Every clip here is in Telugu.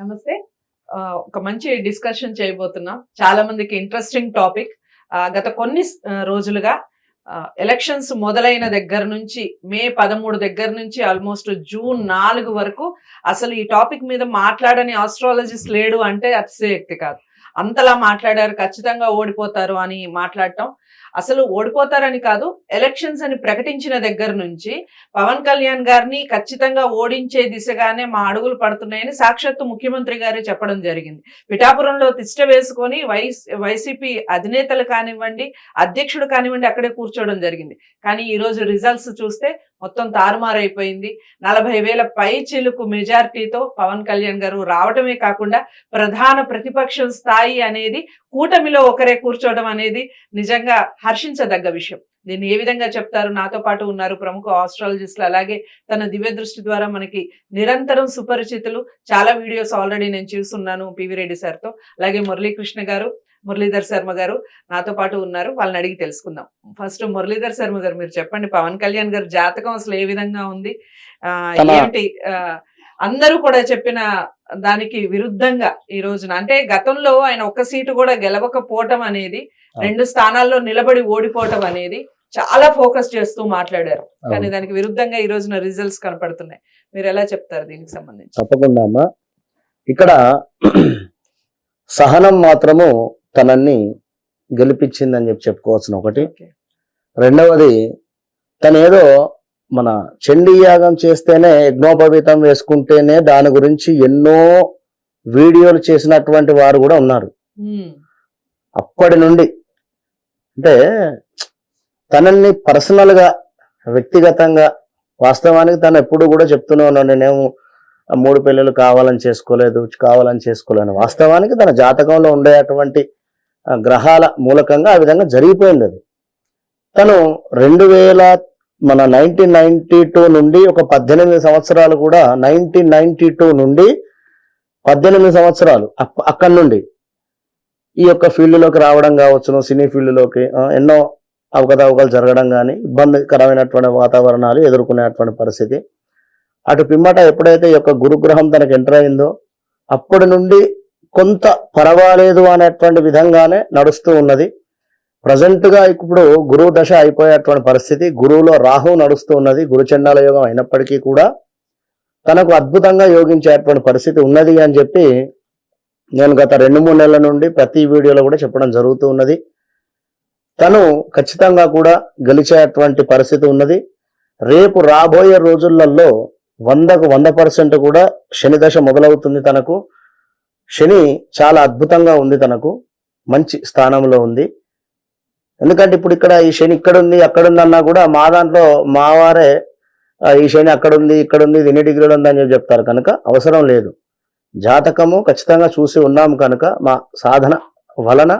నమస్తే. ఆ, ఒక మంచి డిస్కషన్ చేయబోతున్నాం. చాలా మందికి ఇంట్రెస్టింగ్ టాపిక్ గత కొన్ని ఆ, రోజులుగా ఎలక్షన్స్ మొదలైన దగ్గర నుంచి మే పదమూడు దగ్గర నుంచి ఆల్మోస్ట్ జూన్ నాలుగు వరకు అసలు ఈ టాపిక్ మీద మాట్లాడని ఆస్ట్రాలజిస్ట్ లేడు అంటే అతిశయక్తి కాదు. అంతలా మాట్లాడారు ఖచ్చితంగా ఓడిపోతారు అని మాట్లాడటం. అసలు ఓడిపోతారని కాదు ఎలక్షన్స్ అని ప్రకటించిన దగ్గర నుంచి పవన్ కళ్యాణ్ గారిని ఖచ్చితంగా ఓడించే దిశగానే మా అడుగులు పడుతున్నాయని సాక్షాత్తు ముఖ్యమంత్రి గారే చెప్పడం జరిగింది. పిఠాపురంలో తిష్ట వేసుకొని వైస్ వైసీపీ అధినేతలు కానివ్వండి అధ్యక్షుడు కానివ్వండి అక్కడే కూర్చోవడం జరిగింది. కానీ ఈ రోజు రిజల్ట్స్ చూస్తే మొత్తం తారుమారైపోయింది. నలభై వేల పై చిలుకు మెజారిటీతో పవన్ కళ్యాణ్ గారు రావటమే కాకుండా ప్రధాన ప్రతిపక్షం స్థాయి అనేది కూటమిలో ఒకరే కూర్చోవడం అనేది నిజంగా హర్షించదగ్గ విషయం. దీన్ని ఏ విధంగా చెప్తారు? నాతో పాటు ఉన్నారు ప్రముఖ ఆస్ట్రాలజిస్టులు. అలాగే తన దివ్య దృష్టి ద్వారా మనకి నిరంతరం సుపరిచితులు. చాలా వీడియోస్ ఆల్రెడీ నేను చూస్తున్నాను పివి రెడ్డి సార్తో. అలాగే మురళీకృష్ణ గారు మురళీధర్ శర్మ గారు నాతో పాటు ఉన్నారు. వాళ్ళని అడిగి తెలుసుకుందాం. ఫస్ట్ మురళీధర్ శర్మ గారు మీరు చెప్పండి. పవన్ కళ్యాణ్ గారు జాతకం అసలు ఏ విధంగా ఉంది? ఏంటి? అందరూ కూడా చెప్పిన దానికి విరుద్ధంగా ఈ రోజున అంటే గతంలో ఆయన ఒక్క సీటు కూడా గెలవకపోవటం అనేది రెండు స్థానాల్లో నిలబడి ఓడిపోవటం అనేది చాలా ఫోకస్ చేస్తూ మాట్లాడారు. కానీ. దానికి విరుద్ధంగా ఈ రోజున రిజల్ట్స్ కనపడుతున్నాయి. మీరు ఎలా చెప్తారు దీనికి సంబంధించి? తప్పకుండా అమ్మా. ఇక్కడ సహనం మాత్రము తనని గెలిపించిందని చెప్పి చెప్పుకోవాల్సిన ఒకటి. రెండవది తను ఏదో మన చండీ యాగం చేస్తేనే యజ్ఞోపవీతం వేసుకుంటేనే దాని గురించి ఎన్నో వీడియోలు చేసినటువంటి వారు కూడా ఉన్నారు. అప్పటి నుండి అంటే తనని పర్సనల్గా వ్యక్తిగతంగా వాస్తవానికి తను ఎప్పుడు కూడా చెప్తూనే ఉన్నాను నేనేమో మూడు పిల్లలు కావాలని చేసుకోలేదు కావాలని చేసుకోలేను వాస్తవానికి తన జాతకంలో ఉండేటువంటి గ్రహాల మూలకంగా ఆ విధంగా జరిగిపోయింది అది. తను రెండు వేల మన నైన్టీన్ నైన్టీ టూ నుండి ఒక పద్దెనిమిది సంవత్సరాలు కూడా నైన్టీన్ నైన్టీ టూ నుండి పద్దెనిమిది సంవత్సరాలు అప్- అక్కడి నుండి ఈ యొక్క ఫీల్డ్లోకి రావడం కావచ్చును సినీ ఫీల్డ్లోకి ఎన్నో అవకతవకలు జరగడం కానీ ఇబ్బందికరమైనటువంటి వాతావరణాలు ఎదుర్కొనేటువంటి పరిస్థితి. అటు పిమ్మట ఎప్పుడైతే ఈ యొక్క గురుగ్రహం తనకు ఎంటర్ అయిందో అప్పటి నుండి కొంత పర్వాలేదు అనేటువంటి విధంగానే నడుస్తూ ఉన్నది. ప్రజెంట్గా ఇప్పుడు గురువు దశ అయిపోయేటువంటి పరిస్థితి. గురువులో రాహు నడుస్తూ ఉన్నది. గురుచండాల యోగం అయినప్పటికీ కూడా తనకు అద్భుతంగా యోగించేటువంటి పరిస్థితి ఉన్నది అని చెప్పి నేను గత రెండు మూడు నెలల నుండి ప్రతి వీడియోలో కూడా చెప్పడం జరుగుతూ ఉన్నది. తను ఖచ్చితంగా కూడా గెలిచేటువంటి పరిస్థితి ఉన్నది. రేపు రాబోయే రోజులలో వందకు వంద పర్సెంట్ కూడా శనిదశ మొదలవుతుంది తనకు. శని చాలా అద్భుతంగా ఉంది తనకు. మంచి స్థానంలో ఉంది. ఎందుకంటే ఇప్పుడు ఇక్కడ ఈ శని ఇక్కడ ఉంది అక్కడ ఉంది అన్నా కూడా మా దాంట్లో మా వారే ఈ శని అక్కడ ఉంది ఇక్కడ ఉంది ఇది ఎన్ని డిగ్రీలు ఉంది అని చెప్పి చెప్తారు కనుక అవసరం లేదు. జాతకము ఖచ్చితంగా చూసి ఉన్నాము కనుక మా సాధన వలన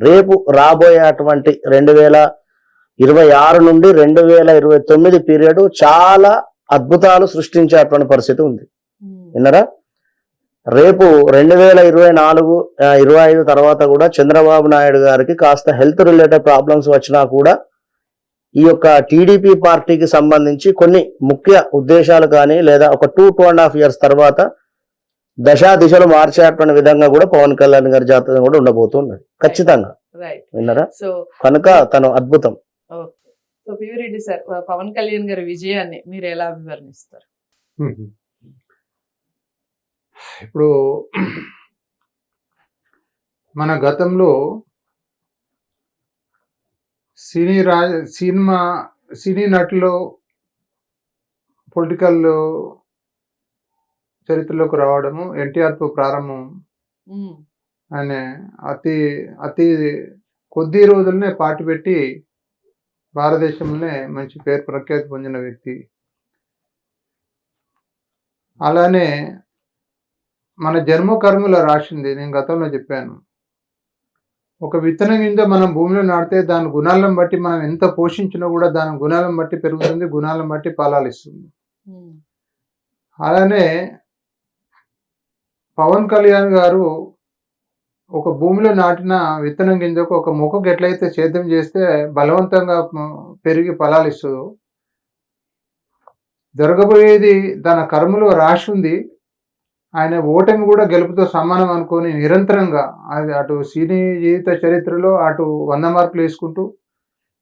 రేపు రాబోయేటువంటి రెండు వేల ఇరవై ఆరు నుండి రెండు వేల ఇరవై తొమ్మిది పీరియడ్ చాలా అద్భుతాలు సృష్టించేటువంటి పరిస్థితి ఉంది. ఉమ్, విన్నరా? రేపు రెండు వేల ఇరవై నాలుగు ఇరవై ఐదు తర్వాత కూడా చంద్రబాబు నాయుడు గారికి కాస్త హెల్త్ రిలేటెడ్ ప్రాబ్లమ్స్ వచ్చినా కూడా ఈ యొక్క టీడీపీ పార్టీకి సంబంధించి కొన్ని ముఖ్య ఉద్దేశాలు కానీ లేదా ఒక two two and half years తర్వాత దశా దిశలు మార్చేటువంటి విధంగా కూడా పవన్ కళ్యాణ్ గారి జాతకం కూడా ఉండబోతున్నది. ఖచ్చితంగా. రైట్ విన్నరా? సో కనుక తను అద్భుతం. సో సార్ పవన్ కళ్యాణ్ గారి విజయాన్ని మీరు ఎలా వివరణిస్తారు. ఇప్పుడు మన గతంలో సినీ రా సినిమా సినీ నటులు పొలిటికల్ చరిత్రలోకి రావడము ఎన్టీఆర్తో ప్రారంభం ఆయన అతి అతి కొద్ది రోజులనే పార్టీ పెట్టి భారతదేశంలోనే మంచి పేరు ప్రఖ్యాతి పొందిన వ్యక్తి. అలానే మన జన్మ కర్మలో రాసింది నేను గతంలో చెప్పాను. ఒక విత్తనం కింద మనం భూమిలో నాటితే దాని గుణాలను బట్టి మనం ఎంత పోషించినా కూడా దాని గుణాలను బట్టి పెరుగుతుంది గుణాలను బట్టి ఫలాలు ఇస్తుంది. అలానే పవన్ కళ్యాణ్ గారు ఒక భూమిలో నాటిన విత్తనం గింజకు ఒక మొక్కకు ఎట్లయితే సేద్యం చేస్తే బలవంతంగా పెరిగి ఫలాలు ఇస్తుందో జరగబోయేది తన కర్మలో రాసి ఉంది ఆయన ఓటమి కూడా గెలుపుతో సమానం అనుకొని నిరంతరంగా అది అటు సినీ జీవిత చరిత్రలో అటు వంద మార్కులు వేసుకుంటూ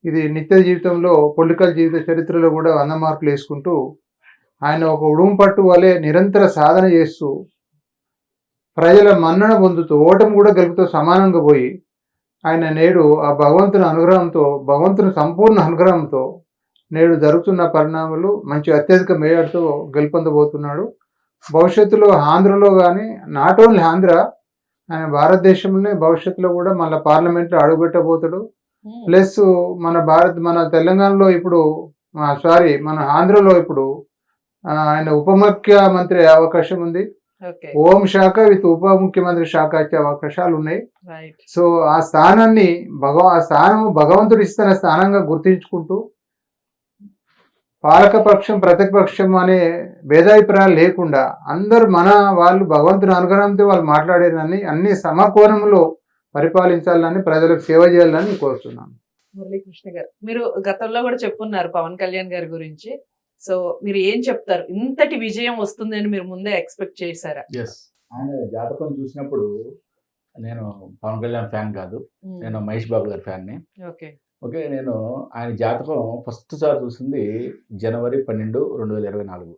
ఇది నిత్య జీవితంలో పొలిటికల్ జీవిత చరిత్రలో కూడా వంద మార్కులు వేసుకుంటూ ఆయన ఒక ఉడుము పట్టు వలె నిరంతర సాధన చేస్తూ ప్రజల మన్నన పొందుతూ ఓటమి కూడా గెలుపుతో సమానంగా పోయి ఆయన నేడు ఆ భగవంతుని అనుగ్రహంతో భగవంతుని సంపూర్ణ అనుగ్రహంతో నేడు జరుగుతున్న పరిణామాలు మంచి అత్యధిక మేయర్తో గెలుపొందబోతున్నాడు. భవిష్యత్తులో ఆంధ్రలో కానీ నాట్ ఓన్లీ ఆంధ్ర ఆయన భారతదేశంలోనే భవిష్యత్తులో కూడా మళ్ళీ పార్లమెంట్లో అడుగుపెట్టబోతాడు. ఉమ్, ప్లస్ మన భారత్ మన తెలంగాణలో ఇప్పుడు సారీ మన ఆంధ్రలో ఇప్పుడు ఆయన ఉప ముఖ్యమంత్రి అవకాశం ఉంది. హోం శాఖ విత్ ఉప ముఖ్యమంత్రి శాఖ వచ్చే అవకాశాలు ఉన్నాయి. సో ఆ స్థానాన్ని భగవ ఆ స్థానము భగవంతుడు ఇస్తున్న స్థానంగా గుర్తించుకుంటూ పాలకపక్షం ప్రతిపక్షం అనే భేదాభిప్రాయాలు లేకుండా అందరూ మన వాళ్ళు భగవంతుని అనుగ్రహంతో వాళ్ళు మాట్లాడేదని అన్ని సమకోణంలో పరిపాలించాలని ప్రజలకు సేవ చేయాలని కోరుతున్నాను మురళీకృష్ణ గారు మీరు గతంలో కూడా చెప్పున్నారు పవన్ కళ్యాణ్ గారి గురించి. సో మీరు ఏం చెప్తారు? ఇంతటి విజయం వస్తుందని మీరు ముందే ఎక్స్పెక్ట్ చేశారా? ఆయన జాతకం చూసినప్పుడు నేను పవన్ కళ్యాణ్ ఫ్యాన్ కాదు. నేను మహేష్ బాబు గారి ఫ్యాన్ని. ఓకే. ఓకే నేను ఆయన జాతకం ఫస్ట్ సార్ చూసింది జనవరి పన్నెండు రెండు వేల ఇరవై నాలుగు.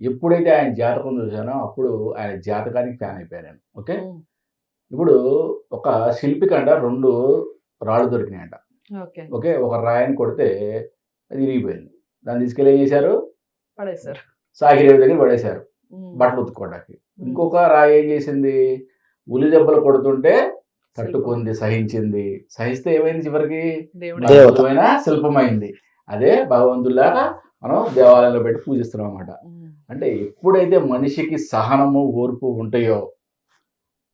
ఎప్పుడైతే ఆయన జాతకం చూసానో అప్పుడు ఆయన జాతకానికి ఫ్యాన్ అయిపోయాను ఓకే? ఇప్పుడు ఒక శిల్పి కంట రెండు రాళ్ళు దొరికినాయంట. ఓకే. ఓకే ఒక రాయిని కొడితే అది ఇరిగిపోయింది దాన్ని తీసుకెళ్ళి ఏం చేశారు? పడేశారు. సాగిరేవి దగ్గర పడేశారు. బట్టలు ఉతుక్కోవడానికి. ఉమ్, ఇంకొక రాయి ఏం చేసింది? ఉలి దెబ్బలు కొడుతుంటే తట్టుకుంది సహించింది. సహిస్తే ఏమైంది చివరికి? దేవుడే. దేవత. అద్భుతమైన శిల్పమైంది. అదే భగవంతుల్లాగా మనం దేవాలయంలో పెట్టి పూజిస్తున్నాం అన్నమాట ఉమ్, అంటే ఎప్పుడైతే మనిషికి సహనము ఓర్పు ఉంటాయో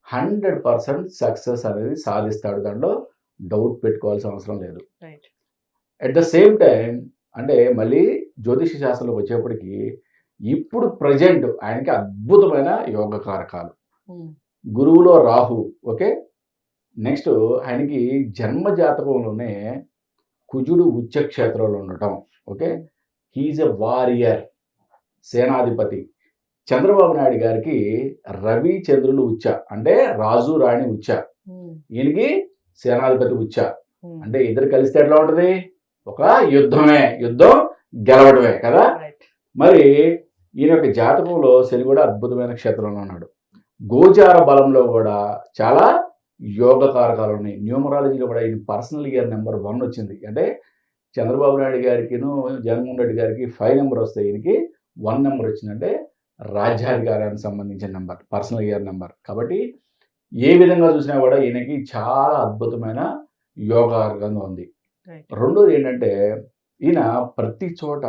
హండ్రెడ్ పర్సెంట్ సక్సెస్ అనేది సాధిస్తాడు. దాంట్లో డౌట్ పెట్టుకోవాల్సిన అవసరం లేదు. అట్ ద సేమ్ టైం అంటే మళ్ళీ జ్యోతిష శాస్త్రంలోకి వచ్చేప్పటికి ఇప్పుడు ప్రజెంట్ ఆయనకి అద్భుతమైన యోగ కారకాలు. గురువులో రాహు ఓకే? నెక్స్ట్ ఆయనకి జన్మ జాతకంలోనే కుజుడు ఉచ్చ క్షేత్రంలో ఉండటం ఓకే? హీజ్ ఎ వారియర్ సేనాధిపతి. చంద్రబాబు నాయుడు గారికి రవి చంద్రులు ఉచ్చ అంటే రాజు రాణి ఉచ్చ. ఈయనకి సేనాధిపతి ఉచ్చ. అంటే ఇద్దరు కలిస్తే ఎట్లా ఉంటది? ఒక యుద్ధమే యుద్ధం గెలవడమే కదా? మరి ఈయన యొక్క జాతకంలో శని కూడా అద్భుతమైన క్షేత్రంలో ఉన్నాడు. గోచార బలంలో కూడా చాలా యోగ కారకాలు ఉన్నాయి. న్యూమరాలజీలో కూడా ఈయన పర్సనల్ ఇయర్ నెంబర్ వన్ వచ్చింది. అంటే చంద్రబాబు నాయుడు గారికిను జగన్మోహన్ రెడ్డి గారికి ఫైవ్ నెంబర్ వస్తే ఈయనకి వన్ నెంబర్ వచ్చిందంటే రాజ్యాధికారానికి సంబంధించిన నెంబర్ పర్సనల్ ఇయర్ నెంబర్. కాబట్టి ఏ విధంగా చూసినా కూడా ఈయనకి చాలా అద్భుతమైన యోగార్గంగా ఉంది. రెండోది ఏంటంటే ఈయన ప్రతి చోట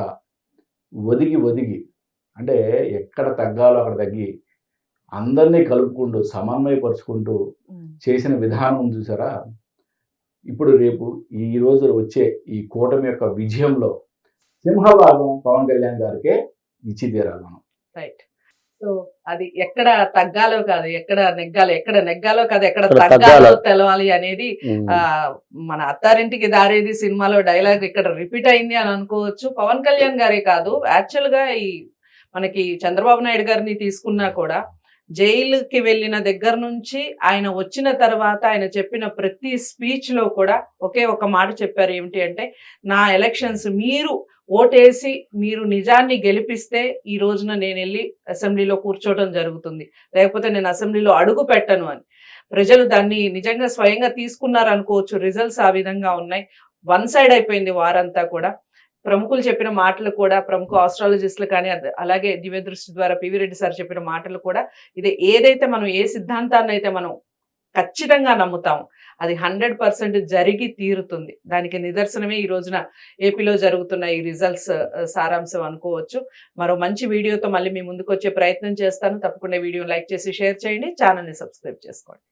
ఒదిగి ఒదిగి అంటే ఎక్కడ తగ్గాలో అక్కడ తగ్గి అందరినీ కలుపుకుంటూ సమన్వయపరుచుకుంటూ చేసిన విధానం చూసారా? ఇప్పుడు రేపు ఈ రోజు వచ్చే ఈ కూటమి యొక్క విజయంలో సింహభాగం పవన్ కళ్యాణ్ గారికే ఇచ్చి తీరాలి మనం రైట్ సో అది ఎక్కడ తగ్గాలో కాదు ఎక్కడ నెగ్గాలో ఎక్కడ నెగ్గాలో కాదు ఎక్కడ తగ్గాలో. తెలవాలి అనేది. ఆ మన అత్తారింటికి దారేది సినిమాలో డైలాగ్ ఇక్కడ రిపీట్ అయింది అని అనుకోవచ్చు. పవన్ కళ్యాణ్ గారే కాదు యాక్చువల్గా ఈ మనకి చంద్రబాబు నాయుడు గారిని తీసుకున్నా కూడా జైలుకి వెళ్ళిన దగ్గర నుంచి ఆయన వచ్చిన తర్వాత ఆయన చెప్పిన ప్రతి స్పీచ్లో కూడా ఒకే ఒక మాట చెప్పారు. ఏమిటి అంటే నా ఎలక్షన్స్ మీరు ఓటేసి మీరు నిజాన్ని గెలిపిస్తే ఈ రోజున నేను వెళ్ళి అసెంబ్లీలో కూర్చోవడం జరుగుతుంది. లేకపోతే నేను అసెంబ్లీలో అడుగు పెట్టను అని. ప్రజలు దాన్ని నిజంగా స్వయంగా తీసుకున్నారు అనుకోవచ్చు రిజల్ట్స్ ఆ విధంగా ఉన్నాయి. వన్ సైడ్ అయిపోయింది వారంతా కూడా. ప్రముఖులు చెప్పిన మాటలు కూడా ప్రముఖ ఆస్ట్రాలజిస్టులు కానీ అలాగే దివ్య దృష్టి ద్వారా పివి రెడ్డి సార్ చెప్పిన మాటలు కూడా ఇది ఏదైతే మనం ఏ సిద్ధాంతాన్ని అయితే మనం ఖచ్చితంగా నమ్ముతాం అది హండ్రెడ్ పర్సెంట్ జరిగి తీరుతుంది. దానికి నిదర్శనమే ఈ రోజున ఏపీలో జరుగుతున్న ఈ రిజల్ట్స్ సారాంశం అనుకోవచ్చు. మరో మంచి వీడియోతో మళ్ళీ మీ ముందుకు వచ్చే ప్రయత్నం చేస్తాను. తప్పకుండా వీడియో లైక్ చేసి షేర్ చేయండి. ఛానల్ని సబ్స్క్రైబ్ చేసుకోండి.